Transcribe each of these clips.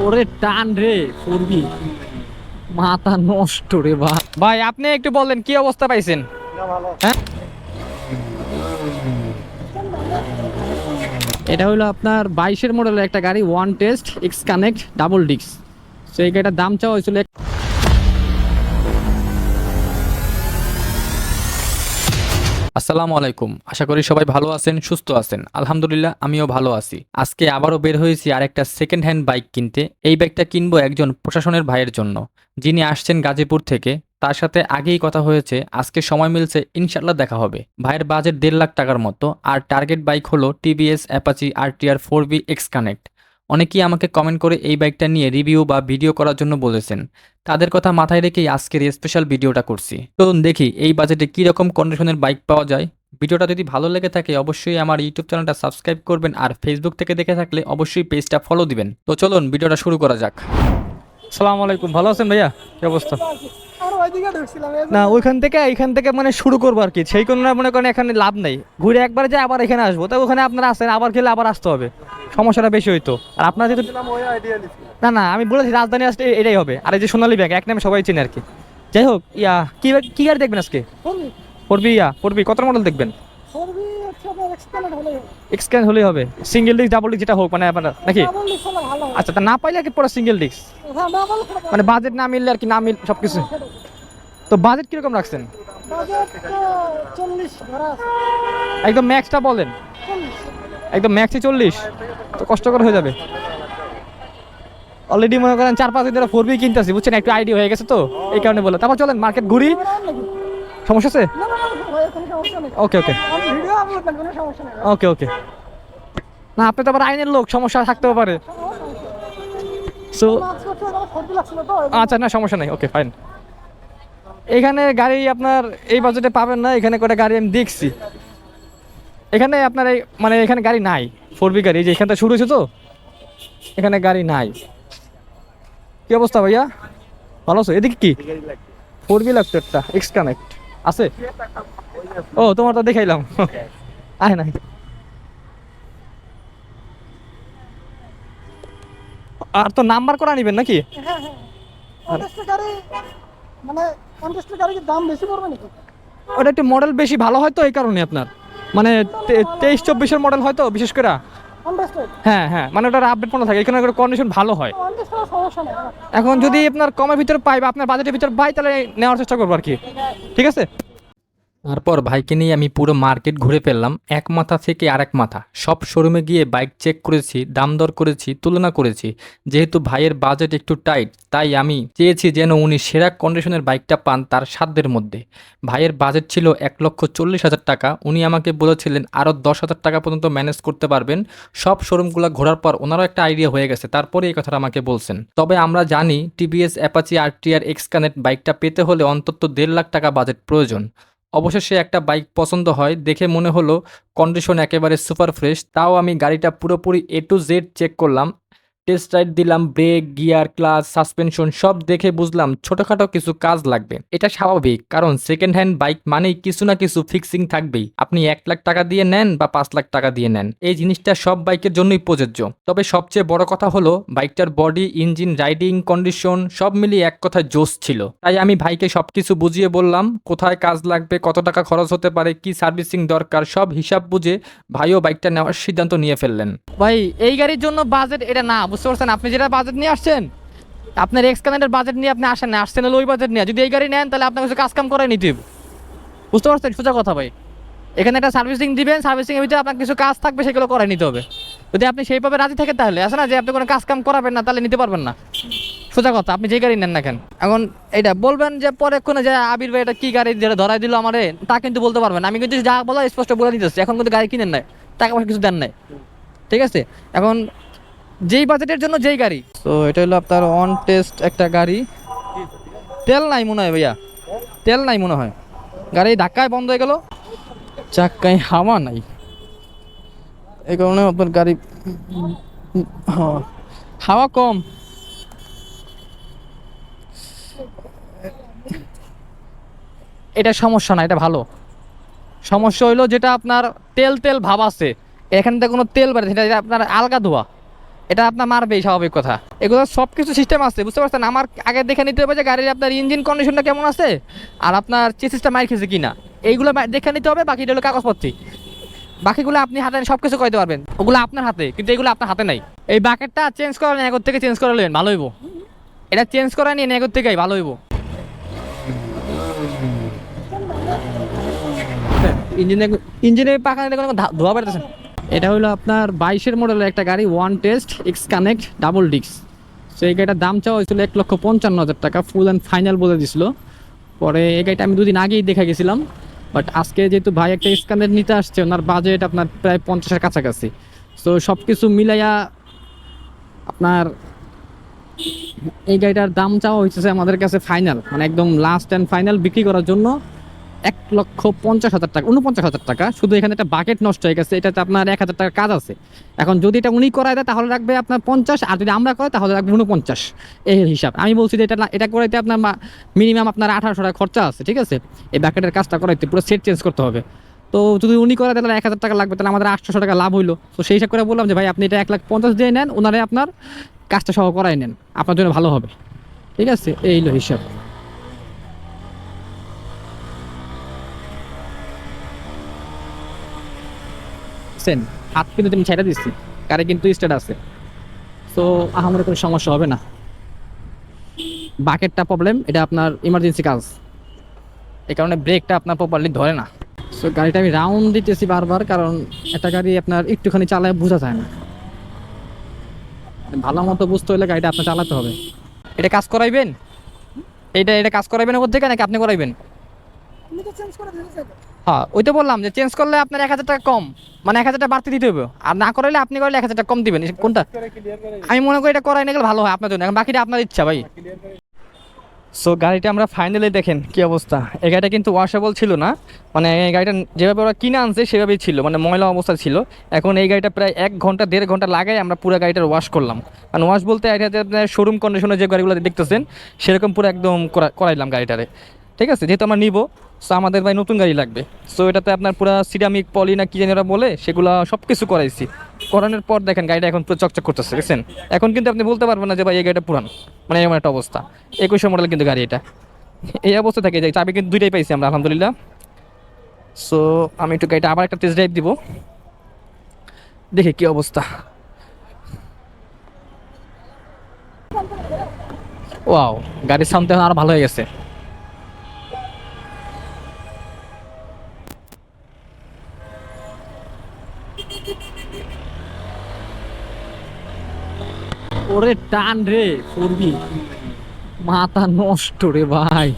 ওরে টান রে করবি মাথা নষ্ট রে বা ভাই আপনি একটু বললেন কি অবস্থা পাইছেন? হ্যাঁ? এটা হলো আপনার বাইশের মডেলের একটা গাড়ি one test X connect double disc সেই গাড়িটার দাম চাওয়া হয়েছিল আসসালামু আলাইকুম। আশা করি সবাই ভালো আছেন, সুস্থ আছেন। আলহামদুলিল্লাহ, আমিও ভালো আছি। আজকে আবারও বের হয়েছি আর একটা সেকেন্ড হ্যান্ড বাইক কিনতে। এই বাইকটা কিনবো একজন প্রশাসনের ভাইয়ের জন্য। যিনি আসছেন গাজীপুর থেকে, তার সাথে আগেই কথা হয়েছে, আজকে সময় মিলছে ইনশাল্লাহ দেখা হবে। ভাইয়ের বাজেট দেড় লাখ টাকার মতো, আর টার্গেট বাইক হলো TVS Apache R TR four V X connect অনেকেই আমাকে কমেন্ট করে এই বাইকটা নিয়ে রিভিউ বা ভিডিও করার জন্য বলেছেন। তাদের কথা মাথায় রেখেই আজকের স্পেশাল ভিডিওটা করছি। চলুন দেখি, এই বাজেটে কী রকম কন্ডিশনের বাইক পাওয়া যায়? ভিডিওটা যদি ভালো লেগে থাকে, অবশ্যই আমার ইউটিউব চ্যানেলটা সাবস্ক্রাইব করবেন আর ফেসবুক থেকে দেখে থাকলে অবশ্যই পেজটা ফলো দিবেন। তো চলুন, ভিডিওটা শুরু করা যাক। সালামু আলাইকুম ভালো আছেন ভাইয়া? কি অবস্থা? না ওইখান থেকে এখান থেকে মানে শুরু করব আর কি। সেই কোনো মনে করেন এখানে লাভ নেই। ঘুরে একবার যাই আবার এখানে আসব তো ওখানে আপনারা আসেন আবার খেলে আবার আসতে হবে। সমস্যাটা বেশি হইতো। আর আপনার যেহেতু না না আমি বলেছি রাজধানী আসতে এটাই হবে। আর এই যে সোনালী ব্যাগ এক নামে সবাই চেনে আর কি। যাই হোক ইয়া কি কি গাড়ি দেখবেন আজকে? পড়বি ইয়া পড়বি কত মডেল দেখবেন? এক্সক্যান হলেই হবে। সিঙ্গেল ডিস্ক ডাবল ডিস্ক যেটা হোক মানে আপনার নাকি? আচ্ছা তা না পাইলে আর কি পুরো সিঙ্গেল ডিস্ক মানে বাজেট না মিললে আর কি না মিল সব কিছু তো বাজেট কীরকম রাখছেন? একদম ম্যাক্সটা বলেন। একদম ম্যাক্সই চল্লিশ। তো কষ্টকর হয়ে যাবে। অলরেডি মনে করেন চার পাঁচ দিন ধরে ফোর বি কিনতেছি বুঝছেন? একটু আইডিয়া হয়ে গেছে তো এই কারণে বলে তারপর চলেন মার্কেট ঘুরি। সমস্যা আছে? ওকে ওকে ওকে ওকে না আপনি তো আবার আইনের লোক সমস্যা থাকতেও পারে। সো আচ্ছা না সমস্যা নেই। ওকে ফাইন এখানে গাড়ি আপনার এই বাজেটে পাবেন না এখানে কটা গাড়ি আমি দেখছি। এখানে আপনার এই মানে এখানে গাড়ি নাই ফোর বি গাড়ি যে এখানটা শুরু হয়েছে তো? এখানে গাড়ি নাই। কি অবস্থা ভাইয়া? ভালো আছো? এদিকে কি? ফোর বি লাগতো একটা এক্স কানেক্ট আছে? ও তোমার তো দেখাইলাম। আয় নাই। আর তো নাম্বার করা নিবেন নাকি? হ্যাঁ গাড়ি মানে দাম বেশি পড়বে নাকি? ওটা একটু মডেল বেশি ভালো হয় তো এই কারণে আপনার। মানে তেইশ চব্বিশের মডেল হয় তো বিশেষ করে? হ্যাঁ হ্যাঁ মানে ওটার আপডেট মনে থাকে এখানে কন্ডিশন ভালো হয়। এখন যদি আপনার কমের ভিতরে পাই বা আপনার বাজেটের ভিতরে পাই তাহলে নেওয়ার চেষ্টা করব আর কি। ঠিক আছে? তারপর ভাইকে নিয়ে আমি পুরো মার্কেট ঘুরে ফেললাম, এক মাথা থেকে আরেক মাথা। সব শোরুমে গিয়ে বাইক চেক করেছি, দাম দর করেছি, তুলনা করেছি। যেহেতু ভাইয়ের বাজেট একটু টাইট, তাই আমি চেয়েছি যেন উনি সেরা কন্ডিশনের বাইকটা পান তার সাধ্যের মধ্যে। ভাইয়ের বাজেট ছিল এক লক্ষ চল্লিশ হাজার টাকা। উনি আমাকে বলেছিলেন আরও দশ হাজার টাকা পর্যন্ত ম্যানেজ করতে পারবেন। সব শোরুমগুলো ঘোরার পর ওনারও একটা আইডিয়া হয়ে গেছে, তারপরে এই কথাটা আমাকে বলছেন। তবে আমরা জানি TVS, Apache, R TR X connect বাইকটা পেতে হলে অন্তত দেড় লাখ টাকা বাজেট প্রয়োজন। অবশেষে একটা বাইক পছন্দ হয়, দেখে মনে হলো কন্ডিশন একেবারে সুপার ফ্রেশ তাও আমি গাড়িটা পুরোপুরি এ টু জেড চেক করলাম। টেস্ট রাইড দিলাম, ব্রেক, গিয়ার ক্লাস সাসপেনশন, সব দেখে বুঝলাম ছোটখাটো কিছু কাজ লাগবে। এটা স্বাভাবিক, কারণ সেকেন্ড হ্যান্ড বাইক মানেই কিছু না কিছু ফিক্সিং থাকবেই। আপনি এক লাখ টাকা দিয়ে নেন বা পাঁচ লাখ টাকা দিয়ে নেন। এই জিনিসটা সব বাইকের জন্যই প্রযোজ্য। তবে সবচেয়ে বড় কথা হলো বাইকটার বডি ইঞ্জিন রাইডিং কন্ডিশন সব মিলিয়ে এক কথায় জোশ ছিল। তাই আমি ভাইকে সবকিছু বুঝিয়ে বললাম, কোথায় কাজ লাগবে, কত টাকা খরচ হতে পারে, কি সার্ভিসিং দরকার, সব হিসাব বুঝে ভাইও বাইকটা নেওয়ার সিদ্ধান্ত নিয়ে ফেললেন। ভাই, এই গাড়ির জন্য বাজেট এটা না বুঝতে পারছেন আপনি যেটা বাজেট নিয়ে আসছেন, আপনার এক্স বাজেট নিয়ে আপনি আসেন না, আসছেন ওই বাজেট নিয়ে। যদি এই গাড়ি নেন, তাহলে আপনার কিছু কাজ কাম করে নিতে। বুঝতে পারছেন? সোজা কথা ভাই। এখানে একটা সার্ভিসিং দিবেন সার্ভিসিং এর ভিতরে আপনার কিছু কাজ থাকবে, সেগুলো করে নিতে হবে। যদি আপনি সেইভাবে রাজি থাকেন তাহলে, আছে না যে আপনি কোনো কাজ কাম করাবেন না, তাহলে নিতে পারবেন না। সোজা কথা, আপনি যে গাড়ি নেন না কেন? এখন এটা বলবেন যে পরে কোনো যে আবির ভাই এটা কি গাড়ি যেটা ধরাই দিল আমারে, তা কিন্তু বলতে পারবেন আমি কিন্তু যা বলা স্পষ্ট বলে দিতেছি, এখন কিন্তু গাড়ি কিনেন নাই, টাকা পয়সা কিছু দেন নাই। ঠিক আছে? এখন যেই বাজেটের জন্য যেই গাড়ি। তো এটা হলো আপনার অন টেস্ট একটা গাড়ি। তেল নাই মনে হয় ভাইয়া। তেল নাই মনে হয়। গাড়ি ধাক্কায় বন্ধ হয়ে গেল। চাক্কায় হাওয়া নাই। এই কারণে আপনার গাড়ি হাওয়া- হাওয়া কম। এটা সমস্যা না, এটা ভালো। সমস্যা হইল যেটা আপনার তেল তেল ভাব আছে। এখান থেকে কোনো তেল এটা এটা আপনার আলগা ধোয়া। এটা আপনার মারবেই স্বাভাবিক কথা। এগুলো সব কিছু সিস্টেম আছে, বুঝতে পারছেন? আমার আগে দেখে নিতে হবে যে গাড়ির আপনার ইঞ্জিন কন্ডিশনটা কেমন আছে, আর আপনার চেসিসটা মার খেয়েছে কিনা। এইগুলো দেখে নিতে হবে, বাকিটা হলো কাগজপত্রী। বাকিগুলো আপনি হাতে সব কিছু কইতে পারবেন। ওগুলো আপনার হাতে, কিন্তু এগুলো আপনার হাতে নাই। এই বাকেটটা চেঞ্জ করা আগর থেকে চেঞ্জ করে নেবেন ভালো হইব। এটা চেঞ্জ করা নিয়ে আগর থেকেই ভালো হইব। ইঞ্জিনে ইঞ্জিনে পাখা কোনো ধোয়া বেরোতেছে না। এটা হলো আপনার বাইশের মডেলের একটা গাড়ি one test X connect double ডিক্স সো এই গাড়িটার দাম চাওয়া হয়েছিল এক লক্ষ পঞ্চান্ন হাজার টাকা ফুল অ্যান্ড ফাইনাল বলে দিছিল পরে এই গাড়িটা আমি দুদিন আগেই দেখে গেছিলাম। বাট আজকে যেহেতু ভাই একটা স্ক্যানের নিতে আসছে, ওনার বাজেট আপনার প্রায় পঞ্চাশের কাছাকাছি। সো সব কিছু মিলাইয়া আপনার এই গাড়িটার দাম চাওয়া হয়েছে আমাদের কাছে ফাইনাল মানে একদম লাস্ট অ্যান্ড ফাইনাল বিক্রি করার জন্য। এক লক্ষ পঞ্চাশ হাজার টাকা উনপঞ্চাশ হাজার টাকা। শুধু এখানে একটা বাকেট নষ্ট হয়ে গেছে, এটাতে আপনার এক হাজার টাকা কাজ আছে। এখন যদি এটা উনি করায় দেয়, তাহলে রাখবে আপনার পঞ্চাশ, আর যদি আমরা করাই, তাহলে রাখবে উনপঞ্চাশ এই হিসাব। আমি বলছি যে এটা এটা করাইতে আপনার মিনিমাম আপনার আঠারোশো টাকা খরচা আছে, ঠিক আছে? এই বাকেটের কাজটা করাইতে পুরো সেট চেঞ্জ করতে হবে। তো যদি উনি করে তাহলে এক হাজার টাকা লাগবে, তাহলে আমাদের আটশোশো টাকা লাভ হইল। তো সেই হিসাব করে বললাম যে, ভাই, আপনি এটা এক লাখ পঞ্চাশ দিয়ে নেন, ওনারে আপনার কাজটা সহ করাই নেন। আপনার জন্য ভালো হবে। ঠিক আছে? এই হিসাব। সেন হাত কিন্তু তুমি ছেড়ে দিচ্ছি গাড়ি কিন্তু স্টার্ট আছে। তো আমাদের কোনো সমস্যা হবে না। বাকেটটা প্রবলেম এটা আপনার ইমার্জেন্সি কাজ। এই কারণে ব্রেকটা আপনার প্রপারলি ধরে না। সো গাড়িটা আমি রাউন্ড দিতেছি বারবার, কারণ একটা গাড়ি আপনার একটুখানি চালায় বোঝা যায় না। ভালো মতো বুঝতে হলে গাড়িটা আপনার চালাতে হবে। এটা কাজ করাইবেন? এটা এটা কাজ করাইবেন ওর থেকে নাকি আপনি করাইবেন আপনি তো চেঞ্জ করে দিয়েছেন হ্যাঁ ওই তো বললাম যে চেঞ্জ করলে আপনার এক হাজার টাকা কম মানে এক হাজার টাকা বাড়তি দিতে হবে আর না করাইলে আপনি করলে এক হাজার টাকা কম দিবেন। কোনটা? আমি মনে করি এটা করাই না গেলে ভালো হয় আপনার জন্য। এখন বাকিটা আপনার ইচ্ছা ভাই। সো গাড়িটা আমরা ফাইনালি দেখেন কি অবস্থা। এই গাড়িটা কিন্তু ওয়াশেবল ছিল না। মানে এই গাড়িটা যেভাবে ওরা কিনে আনছে সেভাবেই ছিল। মানে ময়লা অবস্থা ছিল। এখন এই গাড়িটা প্রায় এক ঘণ্টা দেড় ঘণ্টা লাগাই আমরা পুরো গাড়িটার ওয়াশ করলাম। মানে ওয়াশ বলতে এটা শোরুম কন্ডিশনে যে গাড়িগুলো দেখতেছেন সেরকম পুরো একদম করাইলাম গাড়িটারে। ঠিক আছে? যেহেতু আমরা নিব সো আমাদের ভাই নতুন গাড়ি লাগবে। সো এটাতে আপনার পুরো সিরামিক পলি না কি যেন ওরা বলে, সেগুলো সব কিছু করাইছি। করানোর পর দেখেন গাড়িটা এখন পুরো চকচক করতেছে, বুঝছেন? এখন কিন্তু আপনি বলতে পারবেন না যে, ভাই, এই গাড়িটা পুরান। মানে এমন একটা অবস্থা। একুশে মডেল কিন্তু গাড়ি এটা। এই অবস্থা থাকে যাই, চাবি কিন্তু দুইটাই পাইছি আমরা, আলহামদুলিল্লাহ। সো আমি একটু গাড়িটা আবার একটা টেস্ট ড্রাইভ দিব। দেখি কি অবস্থা। ওয়াও গাড়ির সাউন্ড এখন আরও ভালো হয়ে গেছে। ওরে টান রে করবি মাথা নষ্ট রে ভাই।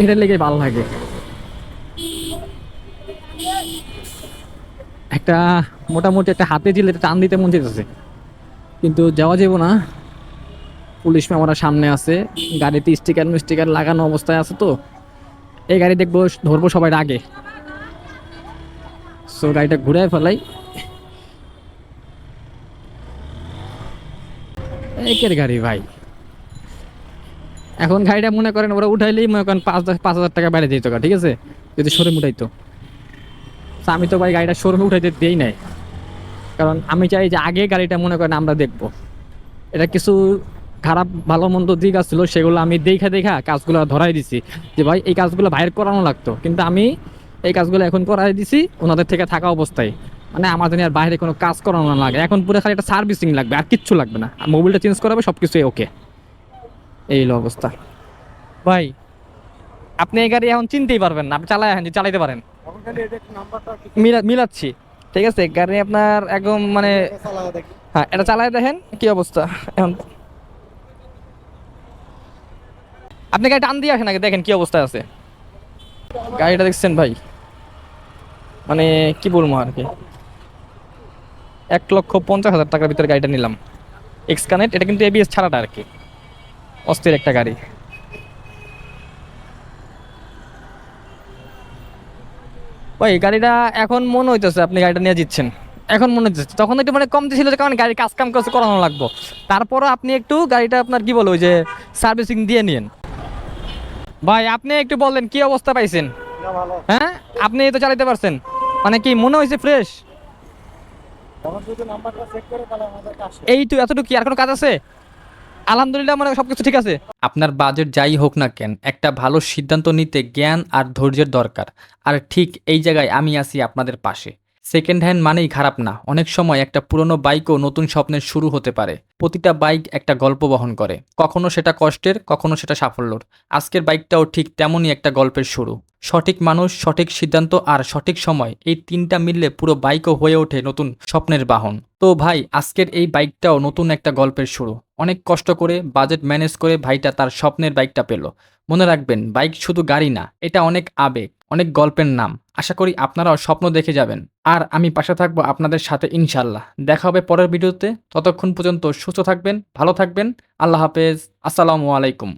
এটা লেগে ভালো লাগে। একটা মোটামুটি একটা হাতে এটা টান দিতে মন যেতেছে কিন্তু যাওয়া যাব না। পুলিশ আমরা সামনে আছে। গাড়িতে স্টিকার স্টিকার লাগানো অবস্থায় আছে তো। এই গাড়ি দেখব, ধরবো সবাই আগে। সো গাড়িটা ঘুরে ফেলাই। একের গাড়ি ভাই। এখন গাড়িটা মনে করেন ওরা উঠাইলেই মনে করেন পাঁচ পাঁচ হাজার টাকা বাইরে দিত ঠিক আছে? যদি শোরুম উঠাইতো। আমি তো ভাই গাড়িটা শোরুমে উঠাইতে দিই নাই। কারণ আমি চাই যে আগে গাড়িটা মনে করেন আমরা দেখব। এটা কিছু খারাপ, ভালো, মন্দ দিক আসছিল, সেগুলো আমি দেখা দেখা কাজগুলো ধরাই দিছি। যে ভাই এই কাজগুলো বাইরে করানো লাগতো। কিন্তু আমি এই কাজগুলো এখন করাই দিছি, ওনাদের থেকে থাকা অবস্থায়। মানে আমার জন্য আর বাইরে কোনো কাজ করানো লাগে। এখন পুরো খালি একটা সার্ভিসিং লাগবে, আর কিচ্ছু লাগবে না। আর মোবিলটা চেঞ্জ করাবে সব কিছুই ওকে এই হলো অবস্থা। ভাই, আপনি এই গাড়ি এখন চিনতেই পারবেন না, আপনি চালাই যে চালাইতে পারেন। মিলাচ্ছি। ঠিক আছে গাড়ি আপনার একদম মানে হ্যাঁ এটা চালায় দেখেন, কি অবস্থা। এখন আপনি গাড়ি টান দিয়ে আসেন আগে, দেখেন কি অবস্থায় আছে। গাড়িটা দেখছেন ভাই। মানে কি বলব আর কি? এক লক্ষ পঞ্চাশ হাজার টাকার ভিতরে গাড়িটা নিলাম। এক্স কানেক্ট এটা কিন্তু এবিএস ছাড়াটা আর কি। অস্থির একটা গাড়ি। ওই গাড়িটা এখন মনে হইতেছে আপনি গাড়িটা নিয়ে জিতছেন এখন মনে হচ্ছে তখন একটু মানে কমতে ছিল যে কারণ গাড়ি কাজ কাম কাজ করানো লাগবো। তারপরও আপনি একটু গাড়িটা আপনার কি বলো ওই যে সার্ভিসিং দিয়ে নিন ভাই আপনি একটু বললেন কি অবস্থা পাইছেন? হ্যাঁ? আপনি এই তো চালাতে পারছেন। মানে কি মনে হয়েছে ফ্রেশ আমার যদি নাম্বারটা চেক করে তাহলে আমাদের কাজ শেষ। এই তো এতটুকু কি আর কোনো কাজ আছে? আলহামদুলিল্লাহ মানে সবকিছু ঠিক আছে। আপনার বাজেট যাই হোক না কেন একটা ভালো সিদ্ধান্ত নিতে জ্ঞান আর ধৈর্যের দরকার। আর ঠিক এই জায়গায় আমি আছি আপনাদের পাশে। সেকেন্ড হ্যান্ড মানেই খারাপ না। অনেক সময় একটা পুরনো বাইকও নতুন স্বপ্নের শুরু হতে পারে। প্রতিটা বাইক একটা গল্প বহন করে। কখনো সেটা কষ্টের, কখনো সেটা সাফল্যর। আজকের বাইকটাও ঠিক তেমনই একটা গল্পের শুরু। সঠিক মানুষ, সঠিক সিদ্ধান্ত আর সঠিক সময় এই তিনটা মিললে পুরো বাইকও হয়ে ওঠে নতুন স্বপ্নের বাহন। তো ভাই, আজকের এই বাইকটাও নতুন একটা গল্পের শুরু। অনেক কষ্ট করে বাজেট ম্যানেজ করে ভাইটা তার স্বপ্নের বাইকটা পেল। মনে রাখবেন, বাইক শুধু গাড়ি না, এটা অনেক আবেগ, অনেক গল্পের নাম। আশা করি আপনারাও স্বপ্ন দেখে যাবেন। আর আমি পাশে থাকব আপনাদের সাথে ইনশাল্লাহ দেখা হবে পরের ভিডিওতে। ততক্ষণ পর্যন্ত সুস্থ থাকবেন, ভালো থাকবেন। আল্লাহ হাফেজ। আসসালামু আলাইকুম।